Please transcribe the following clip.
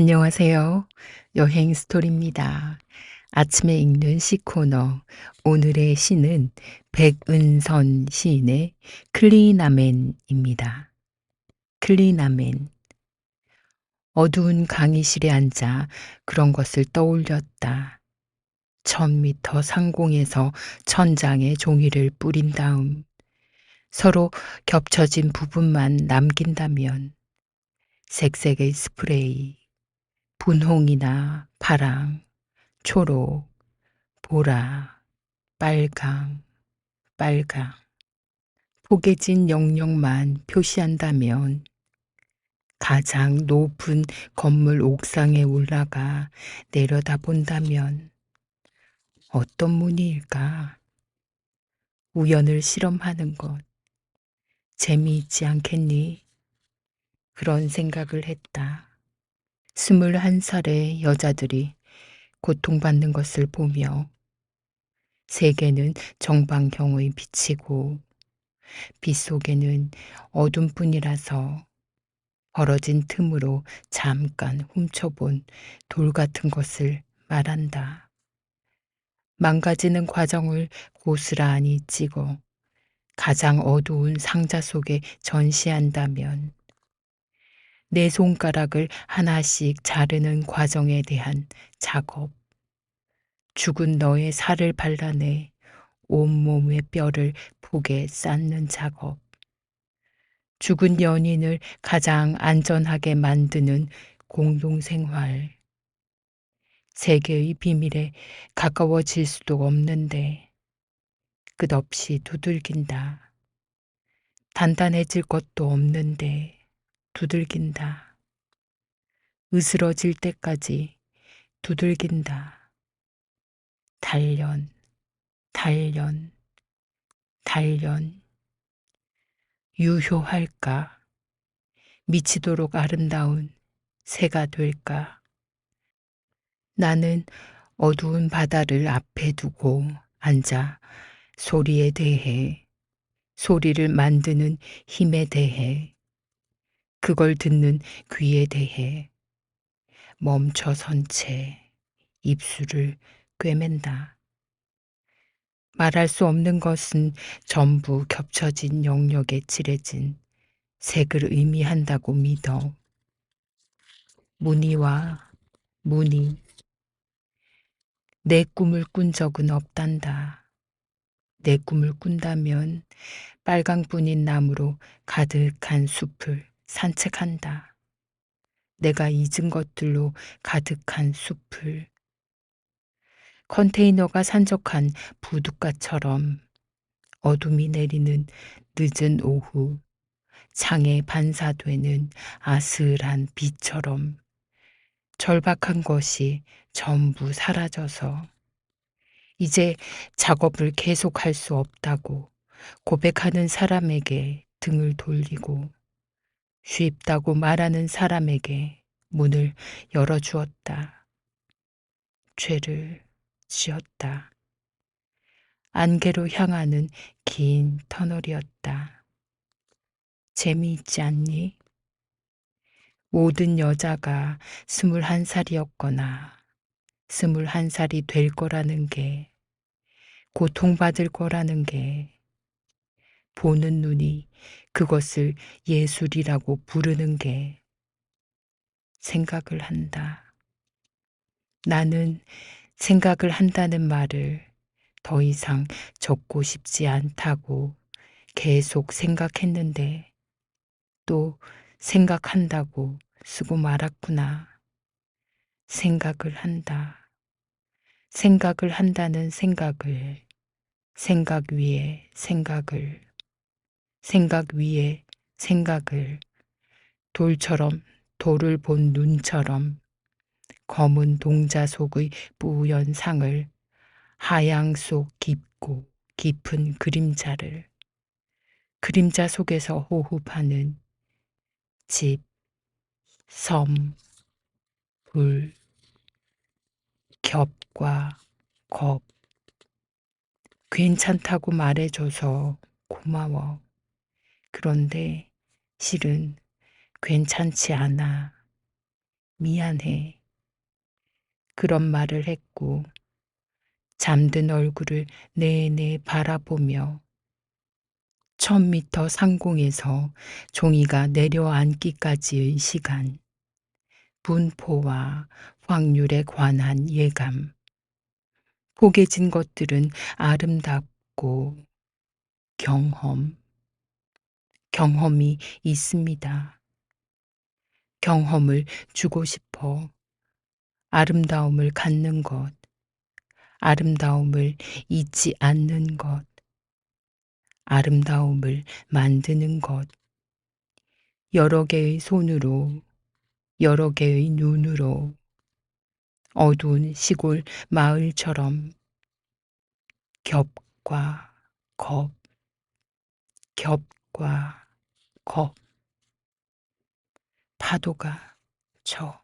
안녕하세요. 여행 스토리입니다. 아침에 읽는 시 코너. 오늘의 시는 백은선 시인의 클리나맨입니다. 클리나맨. 어두운 강의실에 앉아 그런 것을 떠올렸다. 천 미터 상공에서 천장에 종이를 뿌린 다음 서로 겹쳐진 부분만 남긴다면 색색의 스프레이, 분홍이나 파랑, 초록, 보라, 빨강, 빨강. 포개진 영역만 표시한다면 가장 높은 건물 옥상에 올라가 내려다 본다면 어떤 문의일까? 우연을 실험하는 것 재미있지 않겠니? 그런 생각을 했다. 스물한 살의 여자들이 고통받는 것을 보며 세계는 정방경의 빛이고 빛 속에는 어둠뿐이라서 벌어진 틈으로 잠깐 훔쳐본 돌 같은 것을 말한다. 망가지는 과정을 고스란히 찍어 가장 어두운 상자 속에 전시한다면 내 손가락을 하나씩 자르는 과정에 대한 작업. 죽은 너의 살을 발라내 온몸의 뼈를 폭에 쌓는 작업. 죽은 연인을 가장 안전하게 만드는 공동생활. 세계의 비밀에 가까워질 수도 없는데 끝없이 두들긴다. 단단해질 것도 없는데 두들긴다. 으스러질 때까지 두들긴다. 단련, 단련, 단련. 유효할까? 미치도록 아름다운 새가 될까? 나는 어두운 바다를 앞에 두고 앉아 소리에 대해, 소리를 만드는 힘에 대해, 그걸 듣는 귀에 대해 멈춰 선 채 입술을 꿰맨다. 말할 수 없는 것은 전부 겹쳐진 영역에 칠해진 색을 의미한다고 믿어. 무늬와 무늬. 내 꿈을 꾼 적은 없단다. 내 꿈을 꾼다면 빨강뿐인 나무로 가득한 숲을 산책한다. 내가 잊은 것들로 가득한 숲을 컨테이너가 산적한 부둣가처럼 어둠이 내리는 늦은 오후 창에 반사되는 아슬한 빛처럼 절박한 것이 전부 사라져서 이제 작업을 계속할 수 없다고 고백하는 사람에게 등을 돌리고 쉽다고 말하는 사람에게 문을 열어주었다. 죄를 지었다. 안개로 향하는 긴 터널이었다. 재미있지 않니? 모든 여자가 스물한 살이었거나 스물한 살이 될 거라는 게 고통받을 거라는 게 보는 눈이 그것을 예술이라고 부르는 게 생각을 한다. 나는 생각을 한다는 말을 더 이상 적고 싶지 않다고 계속 생각했는데 또 생각한다고 쓰고 말았구나. 생각을 한다. 생각을 한다는 생각을 생각 위에 생각을 생각 위에 생각을 돌처럼 돌을 본 눈처럼 검은 동자 속의 뿌연 상을 하양 속 깊고 깊은 그림자를 그림자 속에서 호흡하는 집, 섬, 불, 겹과 겁. 괜찮다고 말해줘서 고마워. 그런데 실은 괜찮지 않아. 미안해. 그런 말을 했고, 잠든 얼굴을 내내 바라보며 천 미터 상공에서 종이가 내려앉기까지의 시간, 분포와 확률에 관한 예감, 포개진 것들은 아름답고 경험, 경험이 있습니다. 경험을 주고 싶어 아름다움을 갖는 것, 아름다움을 잊지 않는 것, 아름다움을 만드는 것, 여러 개의 손으로, 여러 개의 눈으로, 어두운 시골 마을처럼 겹과 겁, 겹과 겁, 파도가 쳐.